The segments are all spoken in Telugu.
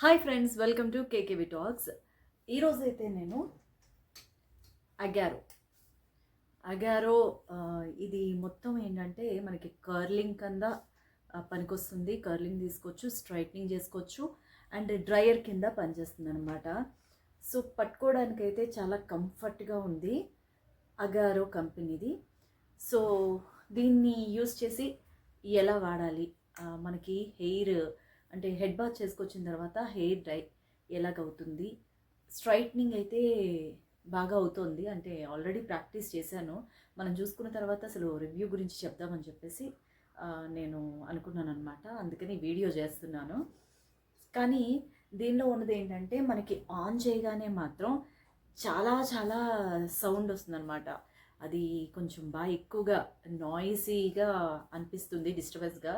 Hi friends welcome to KKV talks ఈరోజు అయితే నేను అగారో అగారో ఇది మొత్తం ఏంటంటే మనకి కర్లింగ్ కింద పనికొస్తుంది. కర్లింగ్ తీసుకోవచ్చు స్ట్రైట్నింగ్ చేసుకోవచ్చు అండ్ డ్రయర్ కింద పనిచేస్తుంది అనమాట సో పట్టుకోవడానికైతే చాలా కంఫర్ట్గా ఉంది అగారో కంపెనీది. సో దీన్ని యూస్ చేసి ఎలా వాడాలి? మనకి హెయిర్ అంటే హెడ్ బాత్ చేసుకొచ్చిన తర్వాత హెయిర్ డ్రై ఎలాగవుతుంది? స్ట్రైట్నింగ్ అయితే బాగా అవుతుంది. అంటే ఆల్రెడీ ప్రాక్టీస్ చేశాను. మనం చూసుకున్న తర్వాత అసలు రివ్యూ గురించి చెప్దామని చెప్పేసి నేను అనుకున్నాను అనమాట అందుకని వీడియో చేస్తున్నాను. కానీ దీనిలో ఉన్నది ఏంటంటే మనకి ఆన్ చేయగానే మాత్రం చాలా చాలా సౌండ్ వస్తుందన్నమాట. అది కొంచెం బాగా ఎక్కువగా నాయిసీగా అనిపిస్తుంది డిస్టర్బెన్స్గా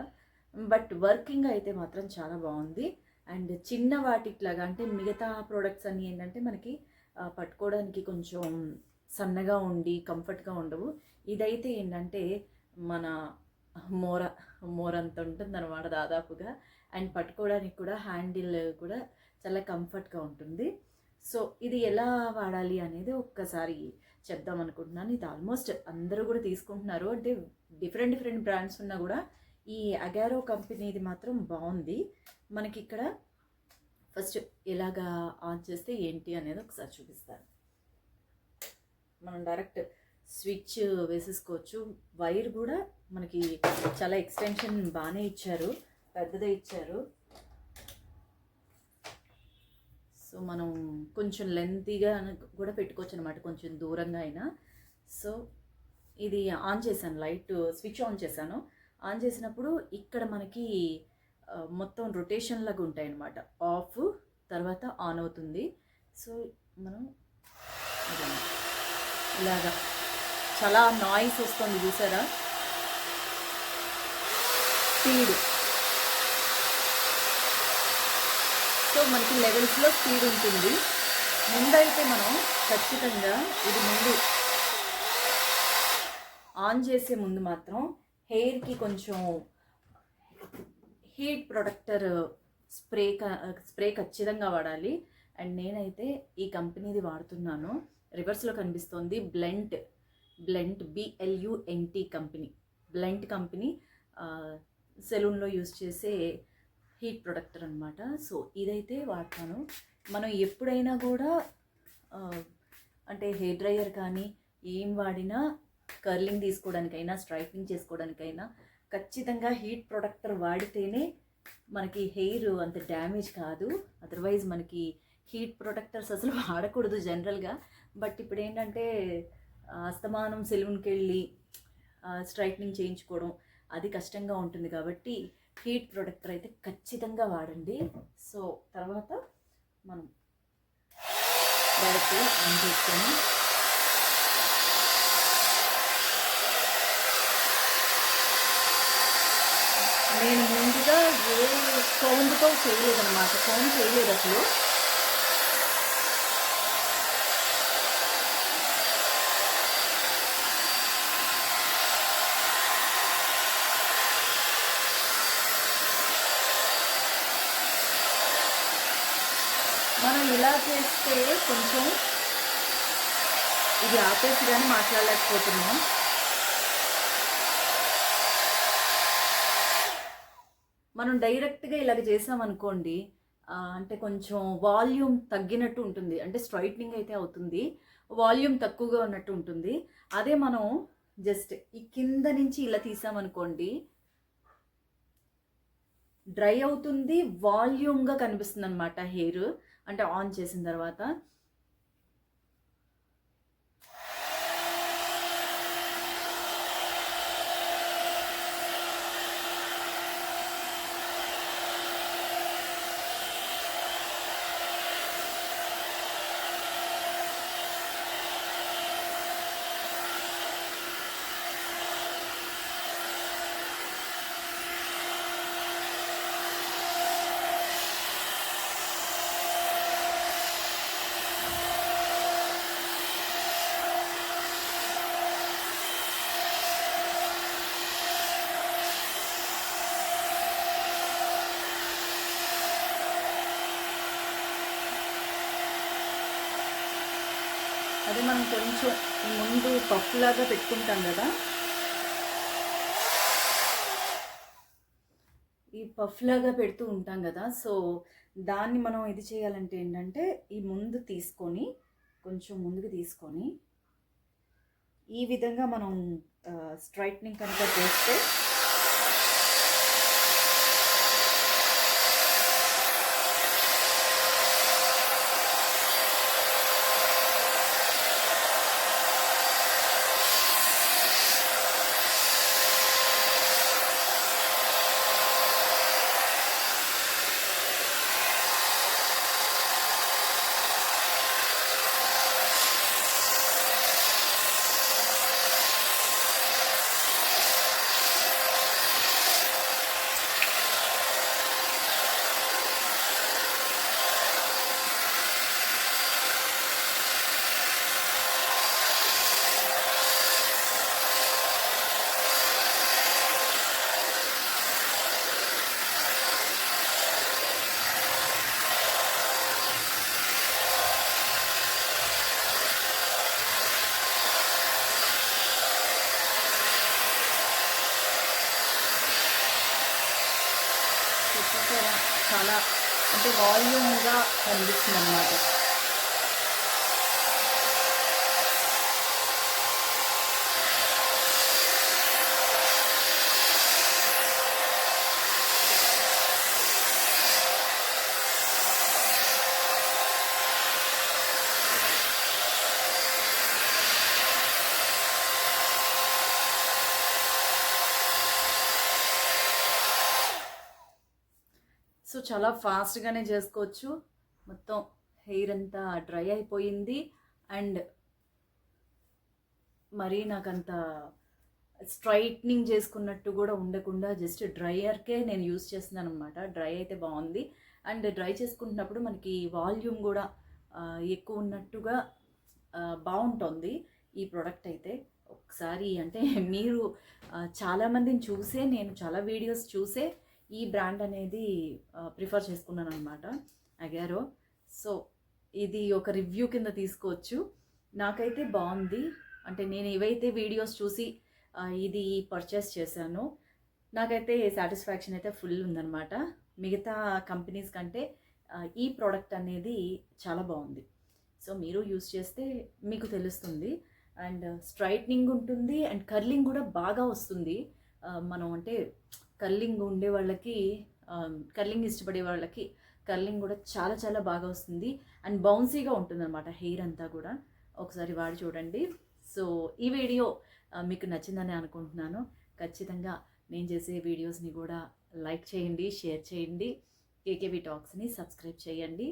బట్ వర్కింగ్ అయితే మాత్రం చాలా బాగుంది. అండ్ చిన్న వాటిట్లాగా అంటే మిగతా ప్రోడక్ట్స్ అన్నీ ఏంటంటే మనకి పట్టుకోవడానికి కొంచెం సన్నగా ఉండి కంఫర్ట్గా ఉండవు. ఇదైతే ఏంటంటే మన మోర మోర అంత ఉంటుంది అనమాట దాదాపుగా. అండ్ పట్టుకోవడానికి కూడా హ్యాండిల్ కూడా చాలా కంఫర్ట్గా ఉంటుంది. సో ఇది ఎలా వాడాలి అనేది ఒక్కసారి చెప్దాం అనుకుంటున్నాను ఇది ఆల్మోస్ట్ అందరూ కూడా తీసుకుంటున్నారు. అంటే డిఫరెంట్ డిఫరెంట్ బ్రాండ్స్ ఉన్నా కూడా ఈ అగారో కంపెనీది మాత్రం బాగుంది. మనకి ఇక్కడ ఫస్ట్ ఎలాగా ఆన్ చేస్తే ఏంటి అనేది ఒకసారి చూపిస్తాను. మనం డైరెక్ట్ స్విచ్ వేసేసుకోవచ్చు. వైర్ కూడా మనకి చాలా ఎక్స్టెన్షన్ బాగానే ఇచ్చారు. పెద్దదే ఇచ్చారు. సో మనం కొంచెం లెంతీగా కూడా పెట్టుకోవచ్చు అనమాట కొంచెం దూరంగా అయినా. సో ఇది ఆన్ చేశాను. లైట్ స్విచ్ ఆన్ చేశాను. ఆన్ చేసినప్పుడు ఇక్కడ మనకి మొత్తం రొటేషన్ లాగా ఉంటాయి అన్నమాట ఆఫ్ తర్వాత ఆన్ అవుతుంది. సో మనం ఇలాగా. చాలా నాయిస్ వస్తుంది చూసారా? స్పీడ్ సో మనకి లెవెల్స్లో స్పీడ్ ఉంటుంది. ముందైతే మనం ఖచ్చితంగా ఇది ముందు ఆన్ చేసే ముందు మాత్రం హెయిర్కి కొంచెం హీట్ ప్రొడక్టర్ స్ప్రే స్ప్రే ఖచ్చితంగా వాడాలి. అండ్ నేనైతే ఈ కంపెనీది వాడుతున్నాను. రివర్స్లో కనిపిస్తోంది Blunt Blunt B L U N T company. Blunt company సెలూన్లో use చేసే హీట్ ప్రొడక్టర్ అనమాట సో ఇదైతే వాడతాను. మనం ఎప్పుడైనా కూడా అంటే హెయిర్ డ్రైయర్ కానీ ఏం వాడినా కర్లింగ్ తీసుకోవడానికైనా స్ట్రైట్నింగ్ చేసుకోవడానికైనా ఖచ్చితంగా హీట్ ప్రొటెక్టర్ వాడితేనే మనకి హెయిర్ అంత డ్యామేజ్ కాదు. అదర్వైజ్ మనకి హీట్ ప్రొటెక్టర్స్ అసలు వాడకూడదు జనరల్గా బట్ ఇప్పుడు ఏంటంటే అస్తమానం సెలూన్కి వెళ్ళి స్ట్రైట్నింగ్ చేయించుకోవడం అది కష్టంగా ఉంటుంది కాబట్టి హీట్ ప్రొటెక్టర్ అయితే ఖచ్చితంగా వాడండి. సో తర్వాత మనం డైరెక్ట్గా ఆన్ చేసుకొని నేను ముందుగా ఏ సౌండ్తో చేయలేదన్నమాట. సౌండ్ చేయలేదు అసలు. మనం ఇలా చేస్తే కొంచెం ఇది ఆపేసి కానీ మాట్లాడలేకపోతున్నాం. మనం డైరెక్ట్గా ఇలాగ చేసామనుకోండి అంటే కొంచెం వాల్యూమ్ తగ్గినట్టు ఉంటుంది. అంటే స్ట్రైట్నింగ్ అయితే అవుతుంది. వాల్యూమ్ తక్కువగా ఉన్నట్టు ఉంటుంది. అదే మనం జస్ట్ ఈ కింద నుంచి ఇలా తీసామనుకోండి డ్రై అవుతుంది వాల్యూమ్గా కనిపిస్తుంది అనమాట హెయిర్ అంటే ఆన్ చేసిన తర్వాత. అదే మనం కొంచెం ముందు పప్పులాగా పెట్టుకుంటాం కదా. ఈ పఫ్లాగా పెడుతూ ఉంటాం కదా. సో దాన్ని మనం ఇది చేయాలంటే ఏంటంటే ఈ ముందు తీసుకొని కొంచెం ముందుకు తీసుకొని ఈ విధంగా మనం స్ట్రైట్నింగ్ కనుక చేస్తే చూసారా చాలా అంటే వాల్యూమ్గా కనిపిస్తుంది అన్నమాట చాలా ఫాస్ట్గానే చేసుకోవచ్చు. మొత్తం హెయిర్ అంతా డ్రై అయిపోయింది. అండ్ మరీ నాకంత స్ట్రైట్నింగ్ చేసుకున్నట్టు కూడా ఉండకుండా జస్ట్ డ్రైయర్కే నేను యూస్ చేస్తున్నాను అనమాట డ్రై అయితే బాగుంది. అండ్ డ్రై చేసుకుంటున్నప్పుడు మనకి వాల్యూమ్ కూడా ఎక్కువ ఉన్నట్టుగా బాగుంటుంది ఈ ప్రోడక్ట్ అయితే. ఒకసారి అంటే మీరు చాలామందిని చూసే నేను చాలా వీడియోస్ చూసే ఈ బ్రాండ్ అనేది ప్రిఫర్ చేసుకున్నాను అనమాట అగారో. సో ఇది ఒక రివ్యూ కింద తీసుకోవచ్చు. నాకైతే బాగుంది. అంటే నేను ఏవైతే వీడియోస్ చూసి ఇది పర్చేస్ చేశానో నాకైతే సాటిస్ఫాక్షన్ అయితే ఫుల్ ఉందన్నమాట. మిగతా కంపెనీస్ కంటే ఈ ప్రోడక్ట్ అనేది చాలా బాగుంది. సో మీరు యూస్ చేస్తే మీకు తెలుస్తుంది. అండ్ స్ట్రైట్నింగ్ ఉంటుంది అండ్ కర్లింగ్ కూడా బాగా వస్తుంది. మనం అంటే కర్లింగ్ ఉండే వాళ్ళకి కర్లింగ్ ఇష్టపడే వాళ్ళకి కర్లింగ్ కూడా చాలా చాలా బాగా వస్తుంది. అండ్ బౌన్సీగా ఉంటుంది అనమాట హెయిర్ అంతా కూడా. ఒకసారి వాడి చూడండి. సో ఈ వీడియో మీకు నచ్చిందని అనుకుంటున్నాను. ఖచ్చితంగా నేను చేసే వీడియోస్ని కూడా లైక్ చేయండి షేర్ చేయండి. కేకేవి టాక్స్ని సబ్స్క్రైబ్ చేయండి.